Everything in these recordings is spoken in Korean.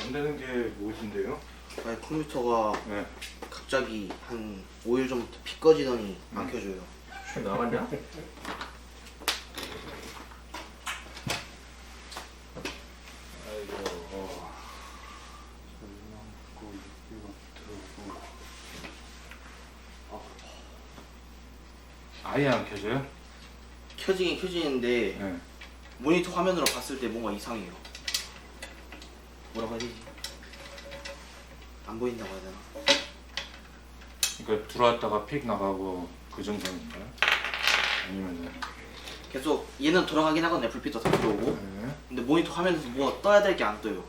안 되는 게 무엇인데요? 아니 컴퓨터가 네. 갑자기 한 5일 전부터 피 꺼지더니 안 켜져요. 술 나갔냐? 아이고. 어. 들어오고. 어. 아예 안 켜져요? 켜지긴 켜지는데 네. 모니터 화면으로 봤을 때 뭔가 이상해요. 뭐라고 해야 되지? 안 보인다고 해야 되나? 그러니까 들어왔다가 픽 나가고 그 정도인가요? 아니면은 계속 얘는 돌아가긴 하거든요. 불빛도 다 들어오고. 네. 근데 모니터 화면에서 뭐가 떠야 될 게 안 떠요.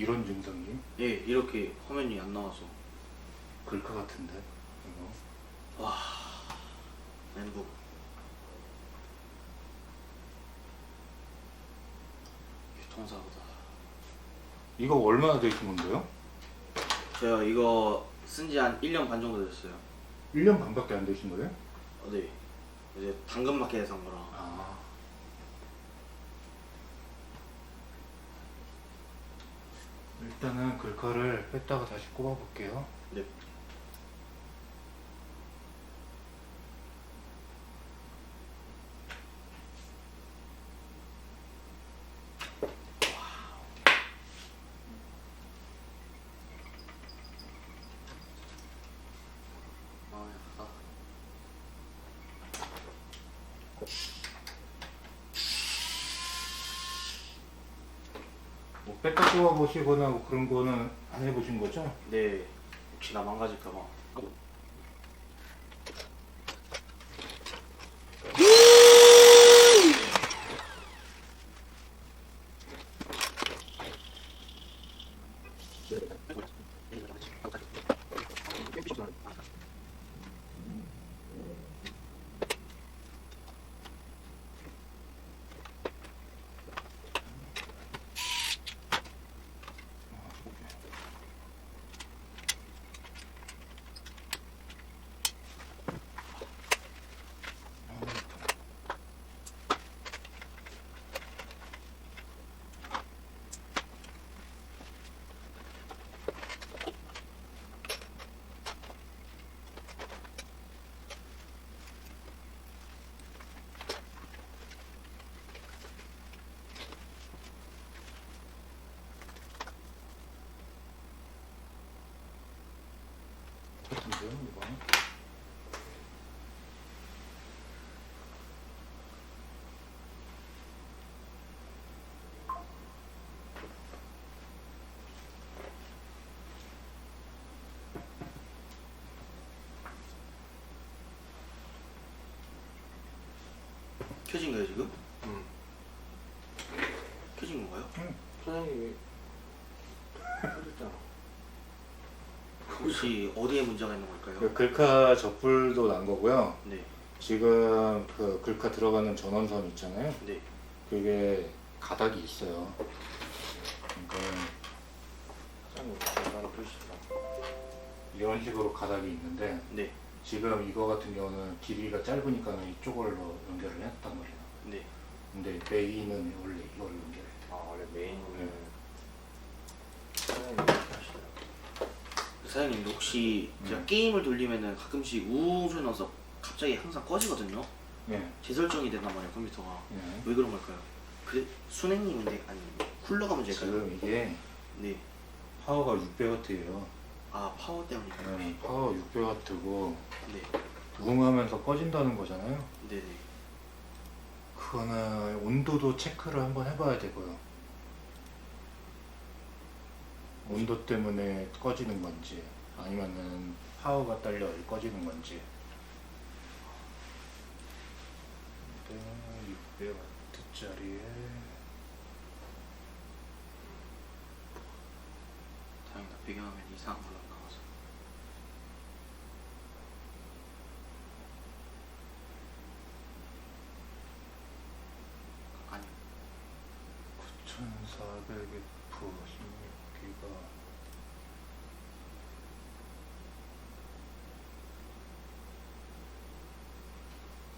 이런 증상이 예, 이렇게 화면이 안 나와서. 글카 같은데 이거 멘붕. 교통사고다. 이거 얼마나 되신 건데요? 제가 이거 쓴 지 한 1년 반 정도 됐어요. 1년 반밖에 안 되신 거예요? 어, 네. 이제 당근마켓에서 산 거라. 아. 일단은 글카를 뺐다가 다시 꼽아 볼게요. 네. 아, 약간. 뭐 뺐다 꼽아 보시거나 뭐 그런 거는 안 해보신 거죠? 네. 혹시나 망가질까봐. 같은데요, 이거? 켜진 거예요, 지금? 응. 켜진 건가요? 사장님이 해줬잖아. 혹시 어디에 문제가 있는 걸까요? 그 글카 접불도 난 거고요. 네. 지금 그 글카 들어가는 전원선 있잖아요. 네. 그게 가닥이 있어요. 그러니까. 이런 식으로 가닥이 있는데 네. 지금 이거 같은 경우는 길이가 짧으니까 이쪽으로 연결을 했단 말이에요. 네. 근데 메인은 원래 이거를 연결해. 아 원래 메인은 네. 사장님이 이렇게 하시더라고요. 사장님 혹시 제가 네. 게임을 돌리면은 가끔씩 우웅 소리 나서 갑자기 항상 꺼지거든요. 네. 재설정이 된단 말이에요 컴퓨터가. 네. 왜 그런 걸까요? 그래 순행님인데 아니 쿨러가 문제일까요? 지금 이게 네. 파워가 600W예요. 아 파워 때문이니까요. 네, 파워 600W고 네. 부응하면서 꺼진다는 거잖아요. 네네. 그거는 온도도 체크를 한번 해봐야 되고요. 온도 때문에 꺼지는 건지 아니면은 파워가 딸려 꺼지는 건지. 네, 600W짜리에 다행이다. 배경화면 이상한 걸로 안 나와서. 아니 9400F 16 기가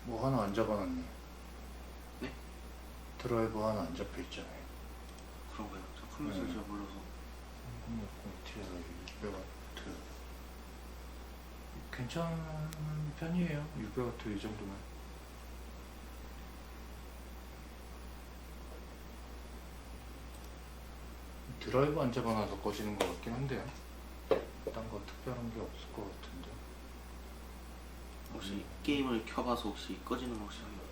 뭐 하나 안 잡아놨네. 네? 드라이버 하나 안 잡혀 있잖아요. 그런가요? 저 컴퓨터 네. 잘 몰라서. 3060ti 600W. 괜찮은 편이에요. 600W 이 정도면. 드라이버 안 잡아놔서 꺼지는 것 같긴 한데요. 딴 거 특별한 게 없을 것 같은데. 혹시 게임을 켜봐서 혹시 꺼지는 거 혹시 없나요?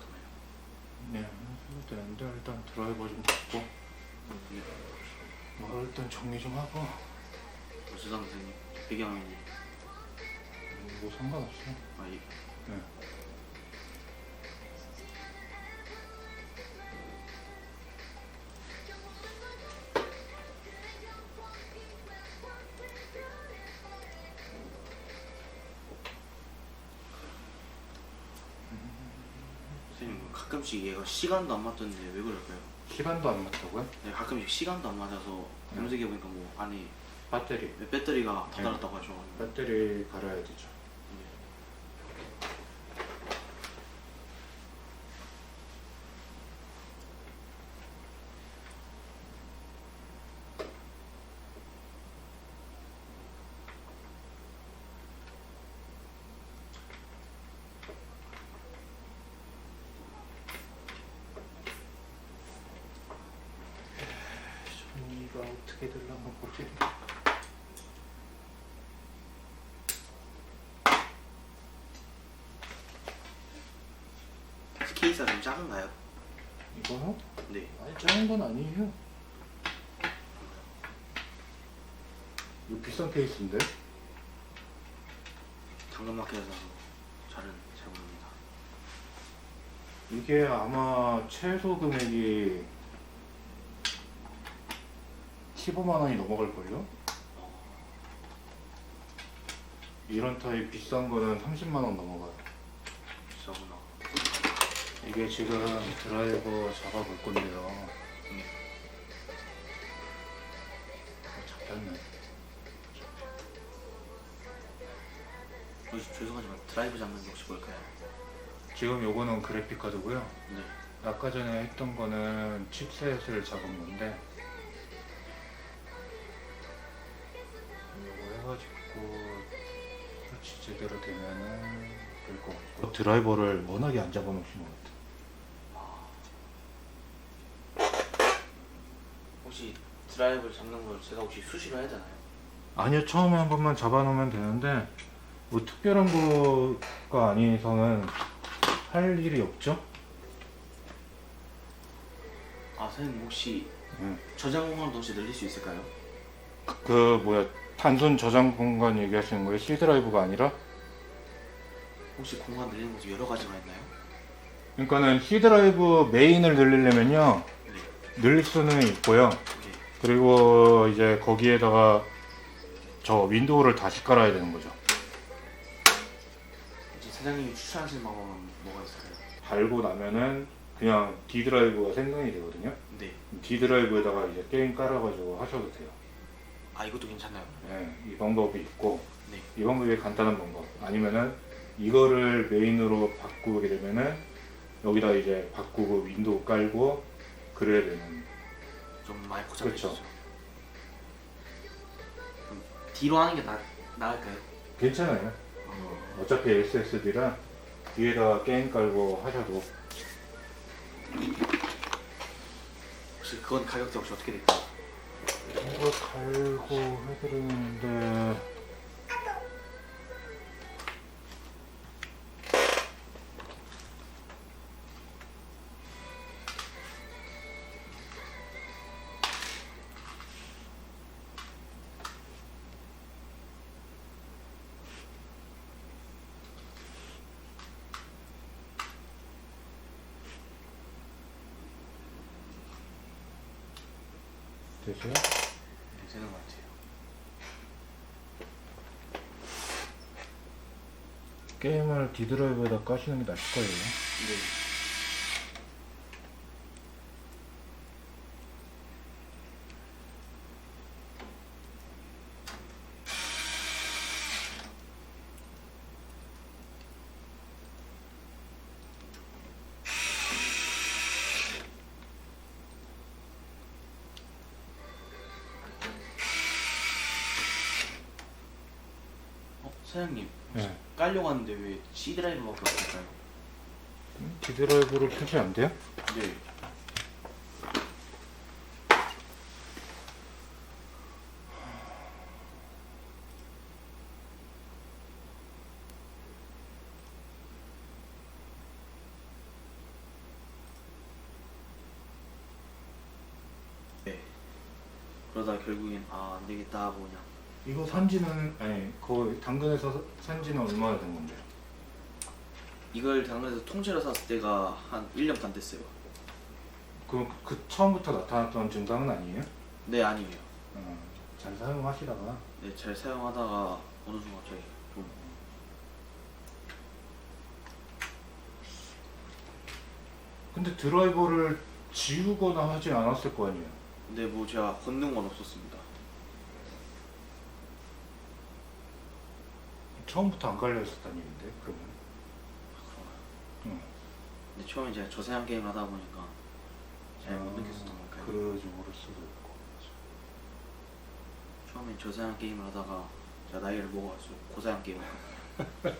네, 해도 되는데 일단 드라이버 좀 잡고 네. 뭐 일단 정리 좀 하고 어, 죄송합니다 선생님. 배경화면이 뭐 상관없어. 아 예. 네. 선생님 가끔씩 얘가 시간도 안 맞던데 왜 그럴까요? 시간도 안 맞다고요? 네, 가끔씩 시간도 안 맞아서 검색해 보니까 뭐 안에 배터리. 배터리가 다 네. 달았다고 하셔가지고 배터리 갈아야 되죠. 정리가 어떻게 되려나 모르겠네. 혹시 케이스가 좀 작은가요? 이거요? 네. 아니 작은 건 아니에요. 이거 비싼 케이스인데? 당근마켓에서 잘은 잘 모릅니다. 이게 아마 최소 금액이 15만 원이 넘어갈 걸요? 이런 타입 비싼 거는 30만 원 넘어가요. 비싸구나. 이게 지금 드라이버 잡아볼 건데요. 네. 어, 잡혔네. 혹시 죄송하지만 드라이브 잡는 게 혹시 뭘까요? 지금 요거는 그래픽 카드고요. 네. 아까 전에 했던 거는 칩셋을 잡은 건데 이거 해가지고 설치 제대로 되면은 될 것 같고 드라이버를 워낙에 안 잡아놓으신 것 같아요 혹시 드라이브를 잡는 걸 제가 혹시 수시로 해야 되나요? 아니요 처음에 한 번만 잡아놓으면 되는데 뭐 특별한 거가 이상은 할 일이 없죠? 아 선생님 혹시 응. 저장 공간도 혹시 늘릴 수 있을까요? 그 뭐야 단순 저장 공간 얘기하시는 거예요? C 드라이브가 아니라? 혹시 공간 늘리는 것도 여러 가지가 있나요? 그러니까는 C 드라이브 메인을 늘리려면요 네. 늘릴 수는 있고요. 네. 그리고 이제 거기에다가 저 윈도우를 다시 깔아야 되는 거죠. 혹시 사장님이 추천하시는 방법은 뭐가 있을까요? 달고 나면은 그냥 D 드라이브가 생성이 되거든요. 네. D 드라이브에다가 이제 게임 깔아가지고 하셔도 돼요. 아 이것도 괜찮나요? 예, 이 방법이 있고 네. 이 방법이 간단한 방법. 아니면은 이거를 메인으로 바꾸게 되면은 여기다 이제 바꾸고 윈도우 깔고 그래야 되는. 좀 많이 복잡해지죠. 그렇죠. 그럼 뒤로 하는 게 나, 나을까요? 괜찮아요. 어, 어차피 SSD라 뒤에다가 게임 깔고 하셔도 혹시 그건 가격대 혹시 어떻게 될까요? 뭐가 갈고 해드리는데 되죠? 되는 것 같아요. 게임을 디드라이브에다 까시는 게 나을 거예요. 네. 어, 사장님 네. 깔려고 하는데 왜 C 드라이브밖에 없을까요? 디드라이브로 표시 안 돼요? 네. 네. 그러다 결국엔 아 안되겠다 하고 그냥 이거 산지는 아니 그 당근에서 산지는 얼마나 된 건데요? 이걸 당근에서 통째로 샀을 때가 한 1년 반 됐어요. 그럼 그 처음부터 나타났던 증상은 아니에요? 네 아니에요. 어, 잘 사용하시다가 네, 잘 사용하다가 어느 순간 갑자기 좀 근데 드라이버를 지우거나 하지 않았을 거 아니에요? 근데 뭐 제가 걷는 건 없었습니다. 처음부터 안 깔려 있었다는 얘긴데 그러면? 응. 근데 처음에 제가 저세한 게임을 하다 보니까 잘 못 느꼈었던 걸까요? 그러지 모를 수도 있고 처음에 저세한 게임을 하다가 제가 나이를 먹어갈수록 고사양 게임을